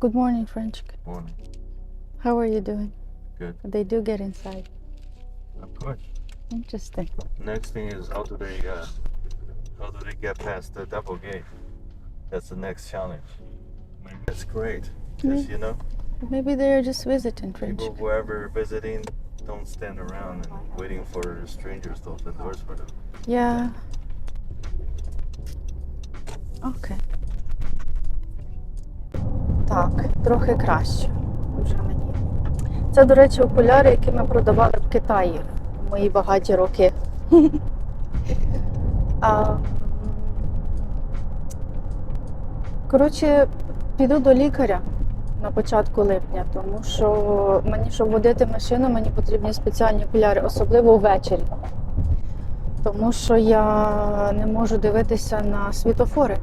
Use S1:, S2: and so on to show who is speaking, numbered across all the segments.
S1: Good morning, French.
S2: Good Morning.
S1: How are you doing?
S2: Good.
S1: They do get inside.
S2: Of course.
S1: Interesting.
S2: Next thing is how do they uh, how do they get past the double gate? That's the next challenge. Maybe that's great. Because you know.
S1: Maybe they're just visiting French.
S2: People whoever visiting don't stand around and waiting for strangers to open doors for them.
S1: Yeah. Okay. Так, трохи краще. Вже мені. Це, до речі, окуляри, які ми продавали в Китаї в мої багаті роки. а, коротше, піду до лікаря на початку липня, тому що мені, щоб водити машину, мені потрібні спеціальні окуляри, особливо ввечері тому що я не можу дивитися на світофори.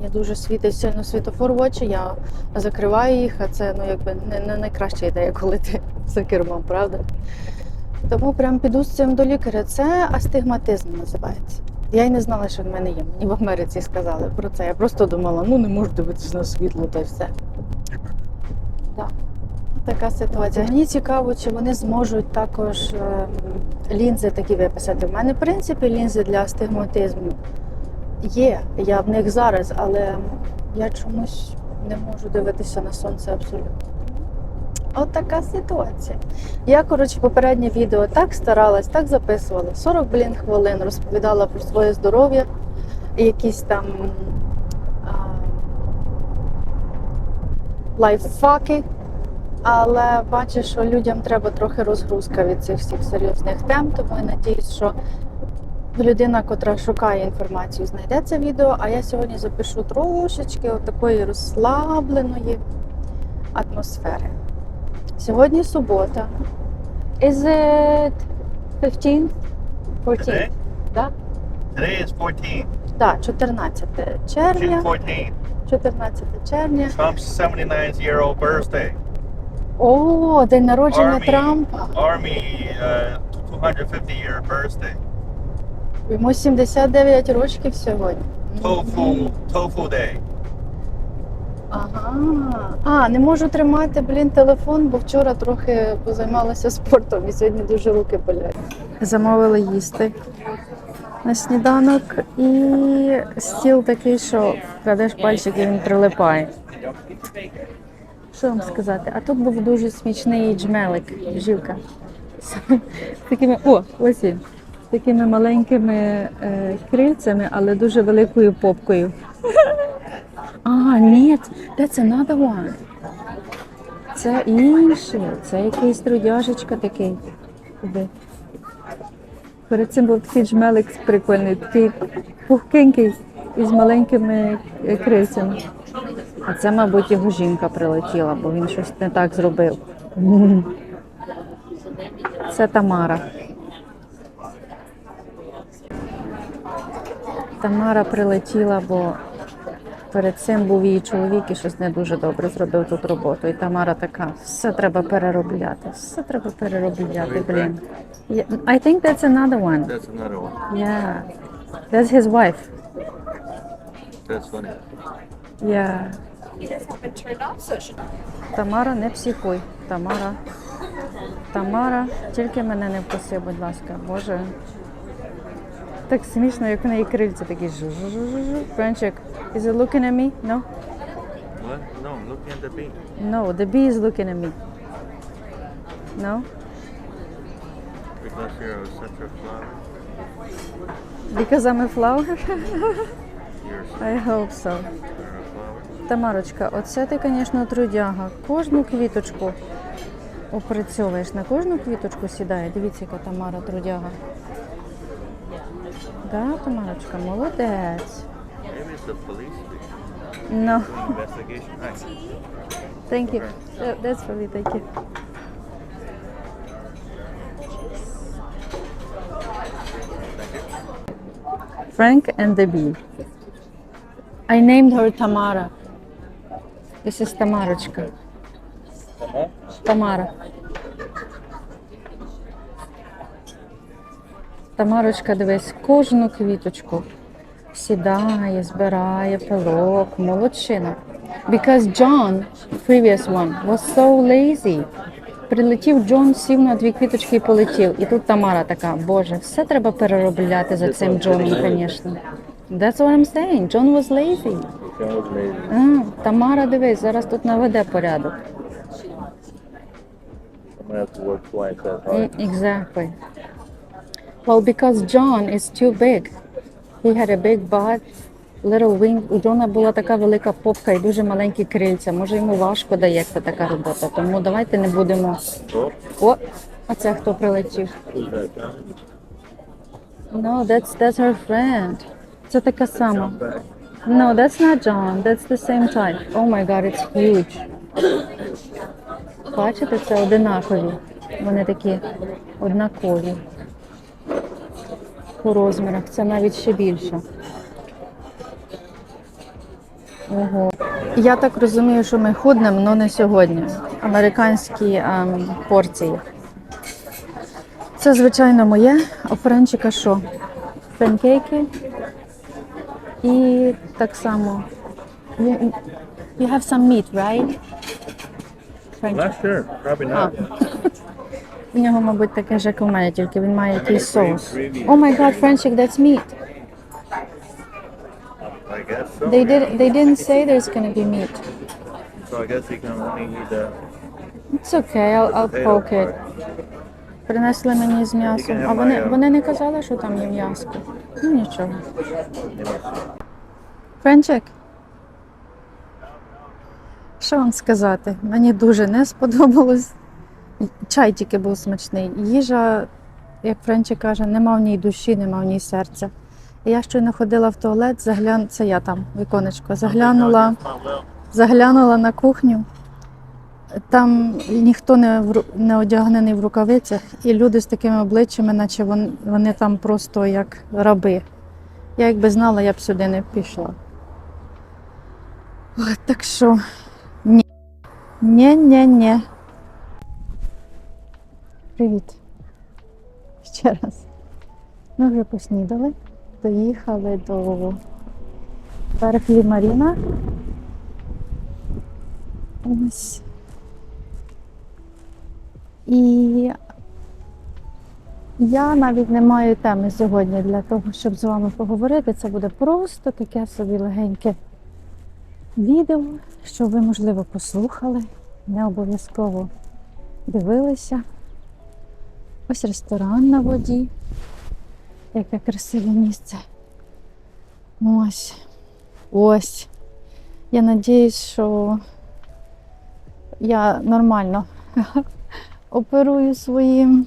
S1: Мені дуже світить сильно світофор в очі, я закриваю їх, а це ну, якби не, не найкраща ідея, коли ти за кермом, правда? Тому прям піду з цим до лікаря. Це астигматизм називається. Я й не знала, що в мене є. Мені в Америці сказали про це. Я просто думала, ну не можу дивитися на світло та й все. Так. Така ситуація. Мені цікаво, чи вони зможуть також е, лінзи такі виписати. У мене, в принципі, лінзи для астигматизму є. Я в них зараз, але я чомусь не можу дивитися на сонце абсолютно. От така ситуація. Я, коротше, попереднє відео так старалась, так записувала. 40, блін, хвилин розповідала про своє здоров'я, якісь там а, лайфхаки. Але бачу, що людям треба трохи розгрузка від цих всіх серйозних тем, тому я надіюсь, що людина, котра шукає інформацію, знайде це відео. А я сьогодні запишу трошечки такої розслабленої атмосфери. Сьогодні субота. Is it 15? 14? Да?
S2: Today is 14.
S1: Так, 14 червня.
S2: June 14.
S1: 14 червня.
S2: Trump's 79th year old birthday.
S1: О, день народження
S2: Army,
S1: Трампа.
S2: Army uh, 250 year birthday.
S1: Йому 79 років сьогодні.
S2: Tofu Tofu Day.
S1: Ага. А, не можу тримати, блін, телефон, бо вчора трохи позаймалася спортом і сьогодні дуже руки болять. Замовили їсти на сніданок і стіл такий, що кладеш пальчик і він прилипає. Що вам сказати? А тут був дуже смачний джмелик, жилка. З такими, о, ось він. Такими маленькими е, крильцями, але дуже великою попкою. А, ні, that's another one. Це інший, це якийсь трудяжечка такий. Перед цим був такий джмелик прикольний, такий пухкенький із маленькими е, крильцями. А це, мабуть, його жінка прилетіла, бо він щось не так зробив. Це Тамара. Тамара прилетіла, бо перед цим був її чоловік і щось не дуже добре зробив тут роботу. І Тамара така, все треба переробляти, все треба переробляти, блін. Yeah, I think that's another one.
S2: That's another one.
S1: Yeah. That's his wife.
S2: That's funny.
S1: Yeah. Тамара, не психуй. Тамара. Тамара, тільки мене не вкуси, будь ласка. Боже. Так смішно, як в неї крильця такі жу-жу-жу-жу. Френчик, is it looking at me? No?
S2: What? No, I'm looking at the bee.
S1: No, the bee is looking at me. No?
S2: Because you're such a flower.
S1: Because I'm a flower? I hope so. Тамарочка, оце ти, звісно, трудяга. Кожну квіточку опрацьовуєш, на кожну квіточку сідає. Дивіться, яка Тамара трудяга. Да, Тамарочка, молодець.
S2: Maybe it's the police
S1: No,
S2: investigation. Hi.
S1: thank you. Uh, That's for me, thank you. Frank and the bee. I named her Tamara. This is Tamarочка. Тамара. Тамарочка, дивись, кожну квіточку сідає, збирає пилок, молодчина. Because John, previous one, was so lazy. Прилетів Джон, сів на дві квіточки і полетів. І тут Тамара така, боже, все треба переробляти за цим Джоном, звісно. That's what I'm saying. John was lazy. А, Тамара, дивись, зараз тут наведе порядок. Exactly. Well, because John is too big. He had a big butt, little wing. У Джона була така велика попка і дуже маленькі крильця. Може, йому важко дається така робота. Тому давайте не будемо. О, а це хто прилетів? No, that's that's her friend. Це така сама. No, that's not John. That's the same type. Oh my god, it's huge. Бачите, це одинакові. Вони такі однакові. По розмірах. Це навіть ще більше. Ого. Я так розумію, що ми худнемо, але не сьогодні. Американські ем, порції. Це, звичайно, моє. У Френчика що? Панкейки. І так само. You, have some meat, right?
S2: I'm not sure. Probably not.
S1: У нього, мабуть, таке ж, як у мене, тільки він має якийсь соус. О май гад, Френчик, that's meat. They did they didn't say there's gonna be meat.
S2: So I guess he can only eat the
S1: It's okay, I'll, I'll poke it. Принесли мені з м'ясом. А вони, вони не казали, що там є м'ясо. Ну нічого. Френчик. Що вам сказати? Мені дуже не сподобалось. Чай тільки був смачний. Їжа, як Френчик каже, нема в ній душі, нема в ній серця. Я щойно ходила в туалет, заглян... це я там, віконечко, заглянула, заглянула на кухню. Там ніхто не, в... не одягнений в рукавицях, і люди з такими обличчями, наче вони, вони там просто як раби. Я якби знала, я б сюди не пішла. От, так що ні. Ні, ні, ні. Привіт. Ще раз. Ми вже поснідали, доїхали до Берклі Маріна. Ось. І я навіть не маю теми сьогодні для того, щоб з вами поговорити. Це буде просто таке собі легеньке відео, що ви, можливо, послухали, не обов'язково дивилися. Ось ресторан на воді. Яке красиве місце. Ось. Ось. Я надіюсь, що я нормально оперую своїм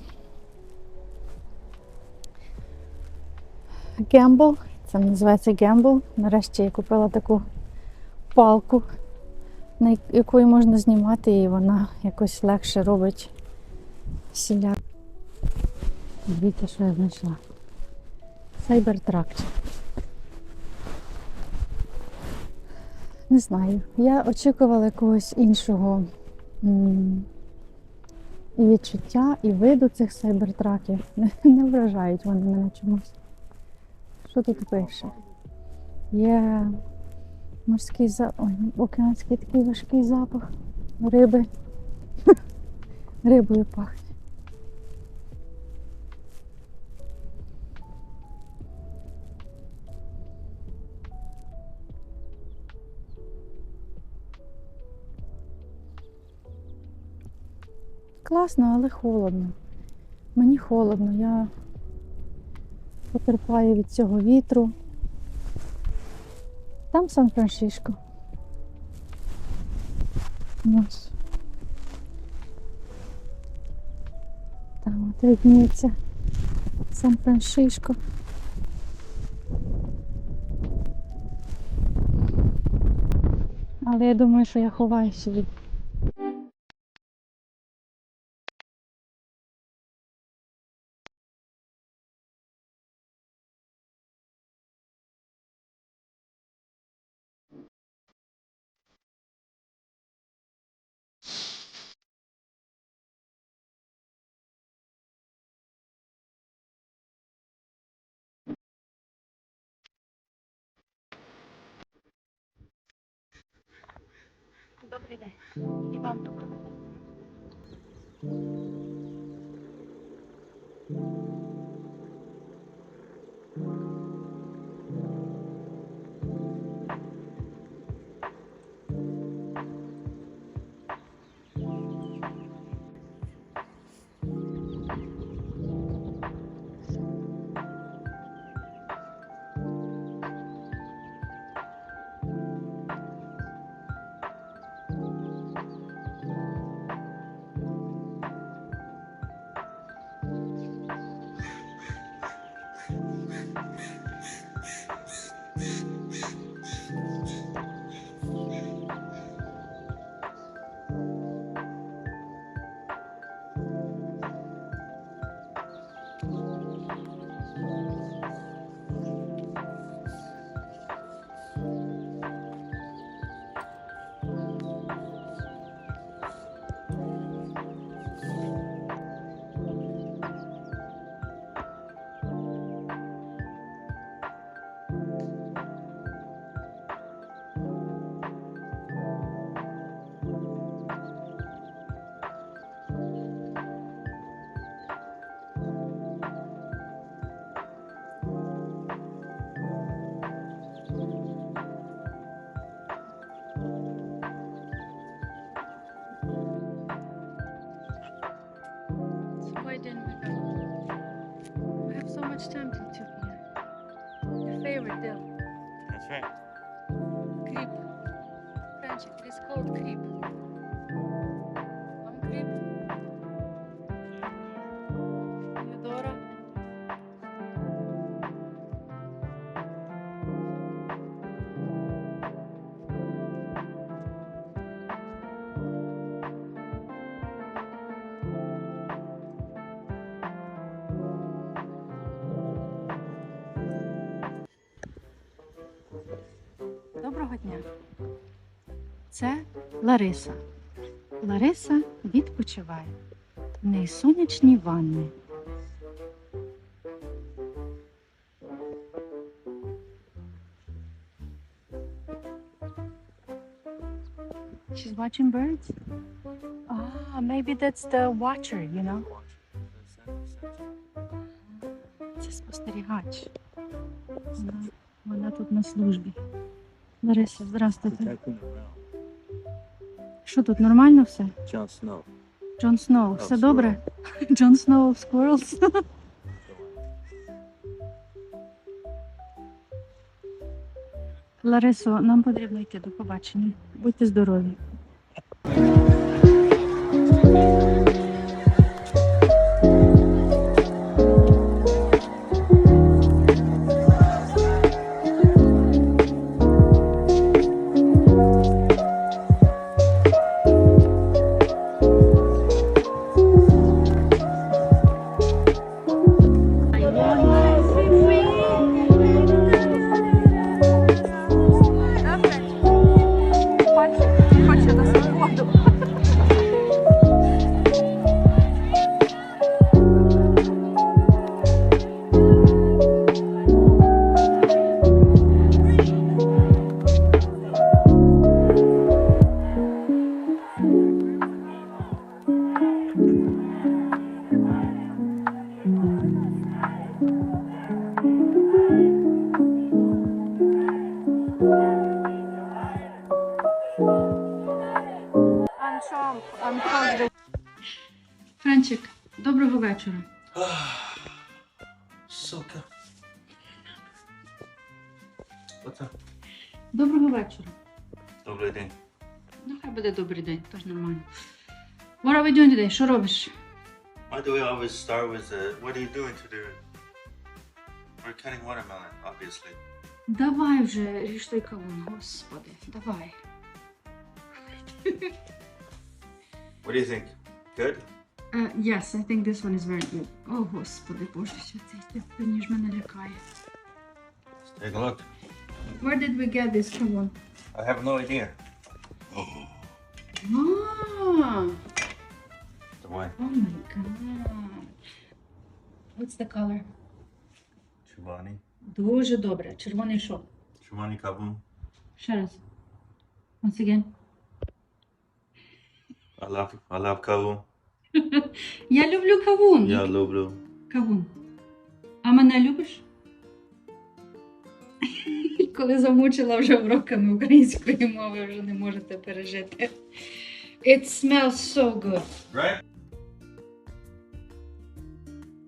S1: Гембл. Це називається Гембл. Нарешті я купила таку палку, на якою можна знімати, і вона якось легше робить сіля. Дивіться, що я знайшла. Сайбертракчик. Не знаю. Я очікувала якогось іншого і відчуття, і виду цих сайбертраків. Не, вражають вони мене чомусь. Що тут пише? Є морський запах, ой, океанський такий важкий запах риби. Рибою пахне. Класно, але холодно. Мені холодно, я потерпаю від цього вітру. Там Сан-Франциско. Там от видніється Сан-Франциско. Але я думаю, що я ховаюся від Добрий день. І вам доброго. Much time Дня. Це Лариса. Лариса відпочиває. В неї сонячні ванни. She's watching birds? Ah, maybe that's the watcher, you know? Це спостерігач. Вона, вона тут на службі. Лариса, здравствуйте. Що тут нормально все?
S2: Jon Snow.
S1: Джон Сноу, все добре? Джон Сноу of Squirrels. Ларисо, нам потрібно йти до побачення. Будьте здорові. доброго вечора.
S2: Сука. What's up?
S1: Доброго вечора.
S2: Добрий день.
S1: Ну, хай буде добрий день, теж нормально. What are we doing today? Що робиш?
S2: Why do we always start with the, what are you doing today? We're cutting watermelon, obviously.
S1: Давай вже ріж той кавун, господи, давай.
S2: What do you think? Good?
S1: Uh, yes, I think this one is very good. О, господи, боже, що цей теплий ніж мене лякає.
S2: Let's take a look.
S1: Where did we get this kavun?
S2: I have no idea.
S1: Ah,
S2: Давай.
S1: oh my god. What's the color?
S2: Chivani.
S1: Дуже добре. Червоний що?
S2: Chivani Kabum.
S1: Ще раз. Once again.
S2: I love, I love kavun.
S1: Я люблю кавун.
S2: Я люблю.
S1: Кавун. А мене любиш? Коли замучила вже уроками української мови, вже не можете пережити. It smells so good.
S2: Right?